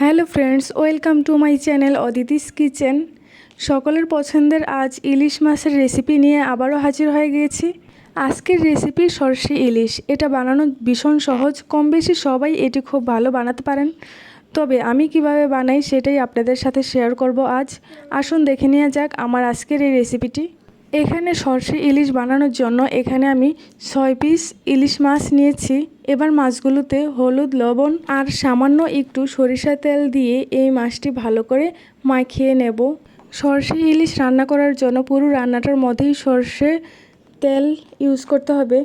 Hello friends, welcome to my channel Aditi's kitchen. সকলের পছন্দের আজ ইলিশ মাছের রেসিপি নিয়ে আবারও হাজির হয়ে গিয়েছি আজকের রেসিপি সর্ষে ইলিশ। এটা বানানো ভীষণ সহজ কম বেশি সবাই এটি খুব ভালো বানাতে পারেন। তবে আমি কীভাবে বানাই সেটাই আপনাদের সাথে শেয়ার করব আজ। আসুন দেখে নেওয়া যাক আমার আজকের এই রেসিপিটি। এখানে সর্ষে ইলিশ বানানোর জন্য এখানে আমি ছয় পিস ইলিশ মাছ নিয়েছি। এবার মাছগুলোতে হলুদ, লবণ আর সামান্য একটু সরিষা তেল দিয়ে এই মাছটি ভালো করে মাখিয়ে নেব। সর্ষে ইলিশ রান্না করার জন্য পুরো রান্নাটার মধ্যেই সর্ষে তেল ইউজ করতে হবে।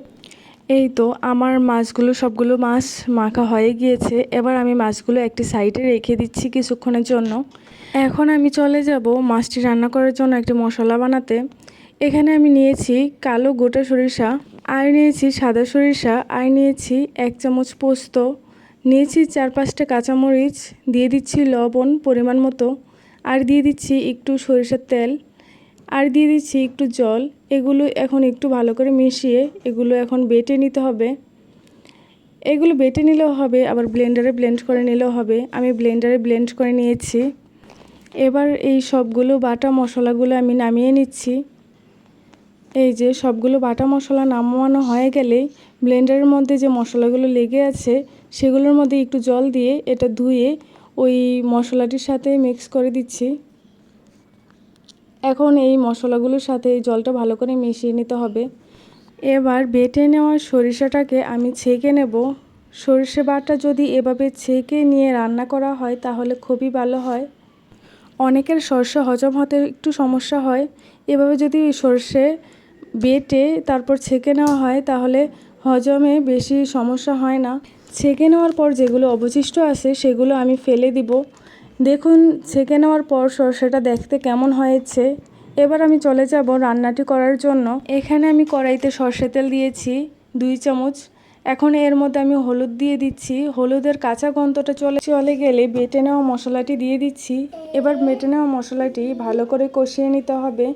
এই তো আমার মাছগুলো, সবগুলো মাছ মাখা হয়ে গিয়েছে। এবার আমি মাছগুলো একটি সাইডে রেখে দিচ্ছি কিছুক্ষণের জন্য। এখন আমি চলে যাব মাছটি রান্না করার জন্য একটি মশলা বানাতে। এখানে আমি নিয়েছি কালো গোটা সরিষা, আর নিয়েছি সাদা সরিষা, আর নিয়েছি এক চামচ পোস্ত। নিয়েছি চার পাঁচটা কাঁচামরিচ, দিয়ে দিচ্ছি লবণ পরিমাণ মতো, আর দিয়ে দিচ্ছি একটু সরিষার তেল, আর দিয়ে দিচ্ছি একটু জল। এগুলো এখন একটু ভালো করে মিশিয়ে এগুলো এখন বেটে নিতে হবে। এগুলো বেটে নিলেও হবে, আবার ব্লেন্ডারে ব্লেন্ড করে নিলেও হবে। আমি ব্লেন্ডারে ব্লেন্ড করে নিয়েছি। এবার এই সবগুলো বাটা মশলাগুলো আমি নামিয়ে নিচ্ছি। এই যে সবগুলো বাটা মশলা নামানো হয়ে গেলে ব্লেন্ডারের মধ্যে যে মশলাগুলো লেগে আছে, সেগুলোর মধ্যে একটু জল দিয়ে এটা ধুয়ে ওই মশলাটির সাথে মিক্স করে দিচ্ছি। এখন এই মশলাগুলোর সাথে এই জলটা ভালো করে মিশিয়ে নিতে হবে। এবার বেটে নেওয়া সরিষাটাকে আমি ছেঁকে নেব। সরিষে বাটা যদি এভাবে ছেঁকে নিয়ে রান্না করা হয়, তাহলে খুবই ভালো হয়। অনেকের সর্ষে হজম হতে একটু সমস্যা হয়। এভাবে যদি সর্ষে বেটে তারপর ছেঁকে নেওয়া হয়, তাহলে হজমে বেশি সমস্যা হয় না। ছেঁকে নেওয়ার পর যেগুলো অবশিষ্ট আছে, সেগুলো আমি ফেলে দিব। দেখুন, ছেঁকে নেওয়ার পর সর্ষেটা দেখতে কেমন হয়েছে। এবার আমি চলে যাব রান্নাটি করার জন্য। এখানে আমি কড়াইতে সর্ষে তেল দিয়েছি, দুই চামচ। এখন এর মধ্যে আমি হলুদ দিয়ে দিচ্ছি। হলুদের কাঁচা গন্ধটা চলে চলে গেলে বেটে নেওয়া মশলাটি দিয়ে দিচ্ছি। এবার বেটে নেওয়া মশলাটি ভালো করে কষিয়ে নিতে হবে।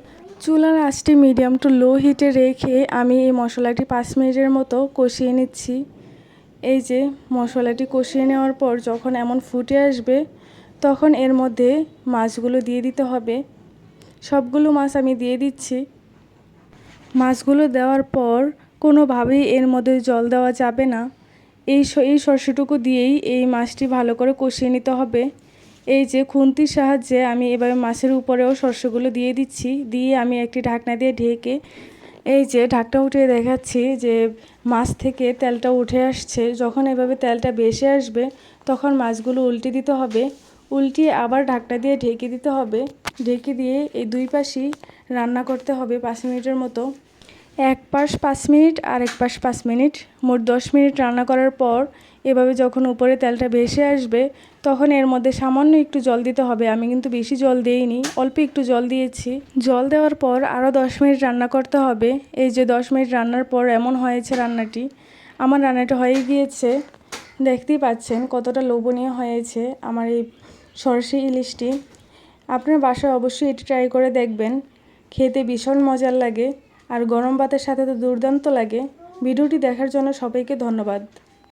চুলার আঁচটি মিডিয়াম টু লো হিটে রেখে আমি এই মশলাটি পাঁচ মিনিটের মতো কষিয়ে নিচ্ছি। এই যে মশলাটি কষিয়ে নেওয়ার পর যখন এমন ফুটে আসবে, তখন এর মধ্যে মাছগুলো দিয়ে দিতে হবে। সবগুলো মাছ আমি দিয়ে দিচ্ছি। মাছগুলো দেওয়ার পর কোনোভাবেই এর মধ্যে জল দেওয়া যাবে না। এই এই সর্ষেটুকু দিয়েই এই মাছটি ভালো করে কষিয়ে নিতে হবে। এই যে খুন্তির সাহায্যে আমি এভাবে মাছের উপরেও শস্যগুলো দিয়ে দিচ্ছি। দিয়ে আমি একটি ঢাকনা দিয়ে ঢেকে এই যে ঢাকটা উঠিয়ে দেখাচ্ছি যে মাছ থেকে তেলটা উঠে আসছে। যখন এভাবে তেলটা বেসে আসবে, তখন মাছগুলো উল্টে দিতে হবে। উল্টিয়ে আবার ঢাকটা দিয়ে ঢেকে দিতে হবে। ঢেকে দিয়ে এই দুই পাশই রান্না করতে হবে পাঁচ মিনিটের মতো। এক পাশ পাঁচ মিনিট আর এক পাশ পাঁচ মিনিট। মোট দশ মিনিট রান্না করার পর এভাবে যখন উপরে তেলটা ভেসে আসবে, তখন এর মধ্যে সামান্য একটু জল দিতে হবে। আমি কিন্তু বেশি জল দিইনি, অল্প একটু জল দিয়েছি। জল দেওয়ার পর আরও দশ মিনিট রান্না করতে হবে। এই যে দশ মিনিট রান্নার পর এমন হয়েছে রান্নাটি। আমার রান্নাটা হয়ে গিয়েছে। দেখতেই পাচ্ছেন কতটা লোভনীয় হয়েছে আমার এই সরষে ইলিশটি। আপনার বাসায় অবশ্যই এটি ট্রাই করে দেখবেন। খেতে ভীষণ মজার লাগে। আর গরম ভাতের সাথে তো দুর্দান্ত লাগে। ভিডিওটি দেখার জন্য সবাইকে ধন্যবাদ।